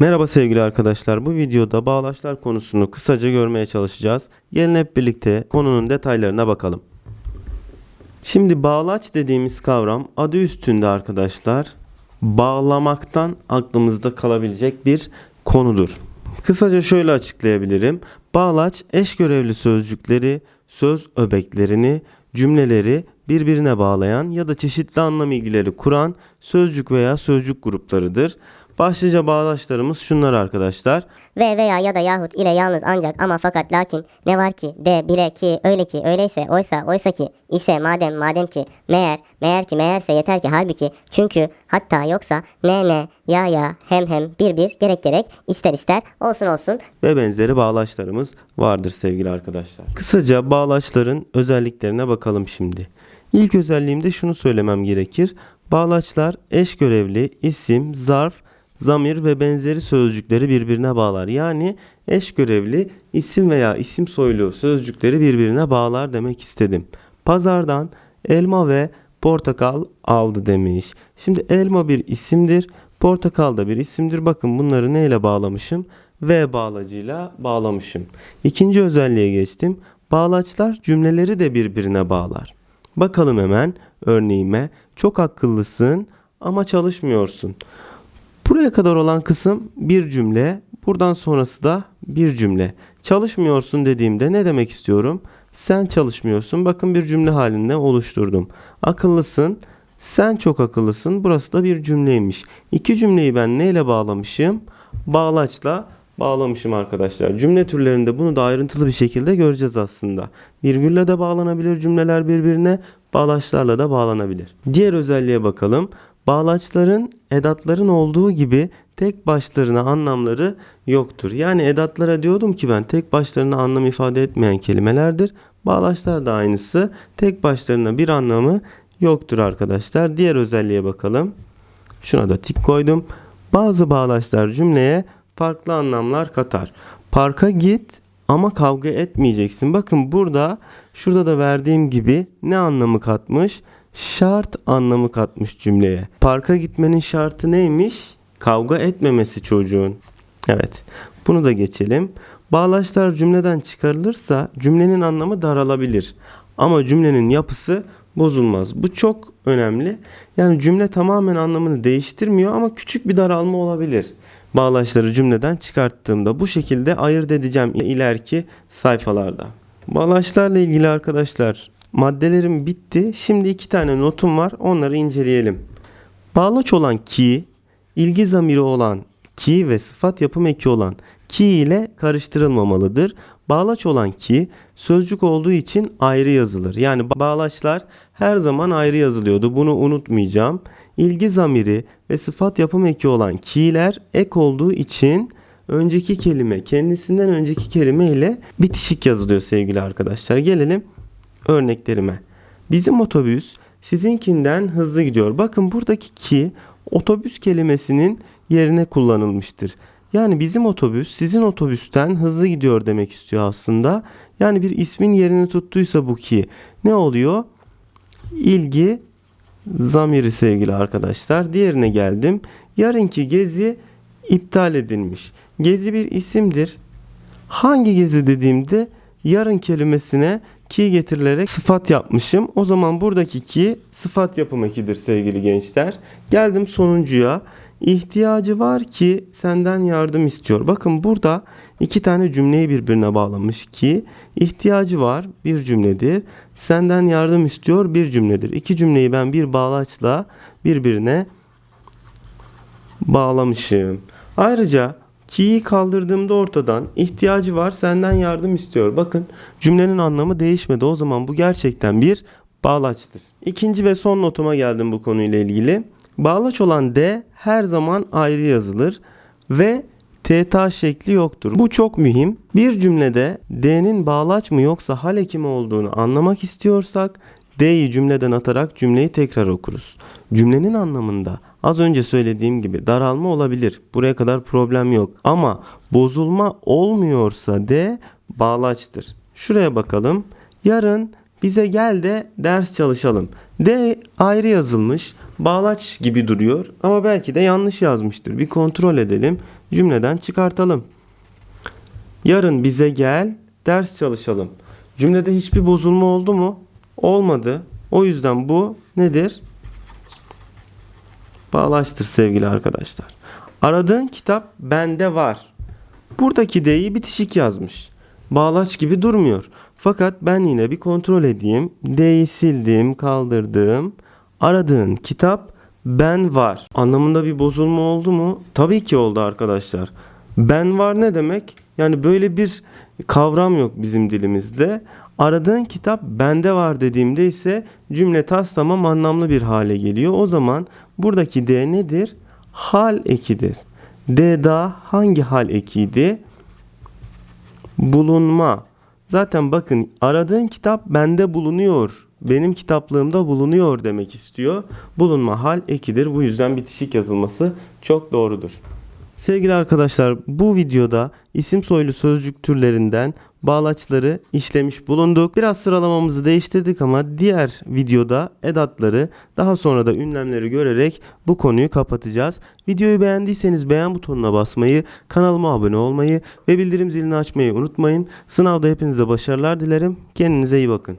Merhaba sevgili arkadaşlar. Bu videoda bağlaçlar konusunu kısaca görmeye çalışacağız. Gelin hep birlikte konunun detaylarına bakalım. Şimdi bağlaç dediğimiz kavram adı üstünde arkadaşlar bağlamaktan aklımızda kalabilecek bir konudur. Kısaca şöyle açıklayabilirim. Bağlaç eş görevli sözcükleri, söz öbeklerini, cümleleri birbirine bağlayan ya da çeşitli anlam ilgileri kuran sözcük veya sözcük gruplarıdır. Başlıca bağlaçlarımız şunlar arkadaşlar. Ve veya ya da yahut ile yalnız ancak ama fakat lakin ne var ki de bile ki öyle ki öyleyse oysa oysa ki ise madem madem ki meğer meğer ki meğerse yeter ki halbuki çünkü hatta yoksa ne ne ya ya hem hem bir bir gerek gerek ister ister olsun olsun ve benzeri bağlaçlarımız vardır sevgili arkadaşlar. Kısaca bağlaçların özelliklerine bakalım şimdi. İlk özelliğimde şunu söylemem gerekir. Bağlaçlar eş görevli isim, zarf, zamir ve benzeri sözcükleri birbirine bağlar. Yani eş görevli isim veya isim soylu sözcükleri birbirine bağlar demek istedim. Pazardan elma ve portakal aldı demiş. Şimdi elma bir isimdir. Portakal da bir isimdir. Bakın bunları neyle bağlamışım? V bağlacıyla bağlamışım. İkinci özelliğe geçtim. Bağlaçlar cümleleri de birbirine bağlar. Bakalım hemen örneğime. Çok akıllısın ama çalışmıyorsun. Buraya kadar olan kısım bir cümle. Buradan sonrası da bir cümle. Çalışmıyorsun dediğimde ne demek istiyorum? Sen çalışmıyorsun. Bakın bir cümle halinde oluşturdum. Akıllısın. Sen çok akıllısın. Burası da bir cümleymiş. İki cümleyi ben neyle bağlamışım? Bağlaçla bağlamışım arkadaşlar. Cümle türlerinde bunu da ayrıntılı bir şekilde göreceğiz aslında. Virgülle de bağlanabilir cümleler birbirine, bağlaçlarla da bağlanabilir. Diğer özelliğe bakalım. Bağlaçların edatların olduğu gibi tek başlarına anlamları yoktur. Yani edatlara diyordum ki ben tek başlarına anlam ifade etmeyen kelimelerdir. Bağlaçlar da aynısı. Tek başlarına bir anlamı yoktur arkadaşlar. Diğer özelliğe bakalım. Şuna da tik koydum. Bazı bağlaçlar cümleye farklı anlamlar katar. Parka git ama kavga etmeyeceksin. Bakın burada şurada da verdiğim gibi ne anlamı katmış? Şart anlamı katmış cümleye. Parka gitmenin şartı neymiş? Kavga etmemesi çocuğun. Evet. Bunu da geçelim. Bağlaçlar cümleden çıkarılırsa cümlenin anlamı daralabilir. Ama cümlenin yapısı bozulmaz. Bu çok önemli. Yani cümle tamamen anlamını değiştirmiyor ama küçük bir daralma olabilir. Bağlaçları cümleden çıkarttığımda bu şekilde ayırt edeceğim ileriki sayfalarda. Bağlaçlarla ilgili arkadaşlar maddelerim bitti. Şimdi iki tane notum var. Onları inceleyelim. Bağlaç olan ki, ilgi zamiri olan ki ve sıfat yapım eki olan ki ile karıştırılmamalıdır. Bağlaç olan ki sözcük olduğu için ayrı yazılır. Yani bağlaçlar her zaman ayrı yazılıyordu. Bunu unutmayacağım. İlgi zamiri ve sıfat yapım eki olan ki'ler ek olduğu için önceki kelime kendisinden önceki kelime ile bitişik yazılıyor sevgili arkadaşlar. Gelelim örneklerime. Bizim otobüs sizinkinden hızlı gidiyor. Bakın buradaki ki otobüs kelimesinin yerine kullanılmıştır. Yani bizim otobüs sizin otobüsten hızlı gidiyor demek istiyor aslında. Yani bir ismin yerini tuttuysa bu ki ne oluyor? İlgi zamiri sevgili arkadaşlar. Diğerine geldim. Yarınki gezi iptal edilmiş. Gezi bir isimdir. Hangi gezi dediğimde yarın kelimesine ki getirilerek sıfat yapmışım. O zaman buradaki ki sıfat yapım ekidir sevgili gençler. Geldim sonuncuya. İhtiyacı var ki senden yardım istiyor. Bakın burada iki tane cümleyi birbirine bağlamış ki ihtiyacı var bir cümledir. Senden yardım istiyor bir cümledir. İki cümleyi ben bir bağlaçla birbirine bağlamışım. Ayrıca ki'yi kaldırdığımda ortadan ihtiyacı var senden yardım istiyor. Bakın cümlenin anlamı değişmedi. O zaman bu gerçekten bir bağlaçtır. İkinci ve son notuma geldim bu konuyla ilgili. Bağlaç olan D her zaman ayrı yazılır ve TTA şekli yoktur. Bu çok mühim. Bir cümlede D'nin bağlaç mı yoksa hal ekimi olduğunu anlamak istiyorsak D'yi cümleden atarak cümleyi tekrar okuruz. Cümlenin anlamında az önce söylediğim gibi daralma olabilir. Buraya kadar problem yok. Ama bozulma olmuyorsa D bağlaçtır. Şuraya bakalım. Yarın bize gel de ders çalışalım. D ayrı yazılmış. Bağlaç gibi duruyor ama belki de yanlış yazmıştır. Bir kontrol edelim. cümleden çıkartalım. Yarın bize gel, ders çalışalım. Cümlede hiçbir bozulma oldu mu? Olmadı. O yüzden bu nedir? Bağlaçtır sevgili arkadaşlar. Aradığın kitap bende var. Buradaki D'yi bitişik yazmış. Bağlaç gibi durmuyor. Fakat ben yine bir kontrol edeyim. D'yi sildim, kaldırdım. Aradığın kitap ben var. Anlamında bir bozulma oldu mu? Tabii ki oldu arkadaşlar. Ben var ne demek? Yani böyle bir kavram yok bizim dilimizde. Aradığın kitap bende var dediğimde ise cümle tas tamam anlamlı bir hale geliyor. O zaman buradaki D nedir? Hal ekidir. D da hangi hal ekiydi? Bulunma. Zaten bakın aradığın kitap bende bulunuyor. Benim kitaplığımda bulunuyor demek istiyor. Bulunma hal ekidir. Bu yüzden bitişik yazılması çok doğrudur. Sevgili arkadaşlar bu videoda isim soylu sözcük türlerinden bağlaçları işlemiş bulunduk. Biraz sıralamamızı değiştirdik ama diğer videoda edatları daha sonra da ünlemleri görerek bu konuyu kapatacağız. Videoyu beğendiyseniz beğen butonuna basmayı, kanalıma abone olmayı ve bildirim zilini açmayı unutmayın. Sınavda hepinize başarılar dilerim. Kendinize iyi bakın.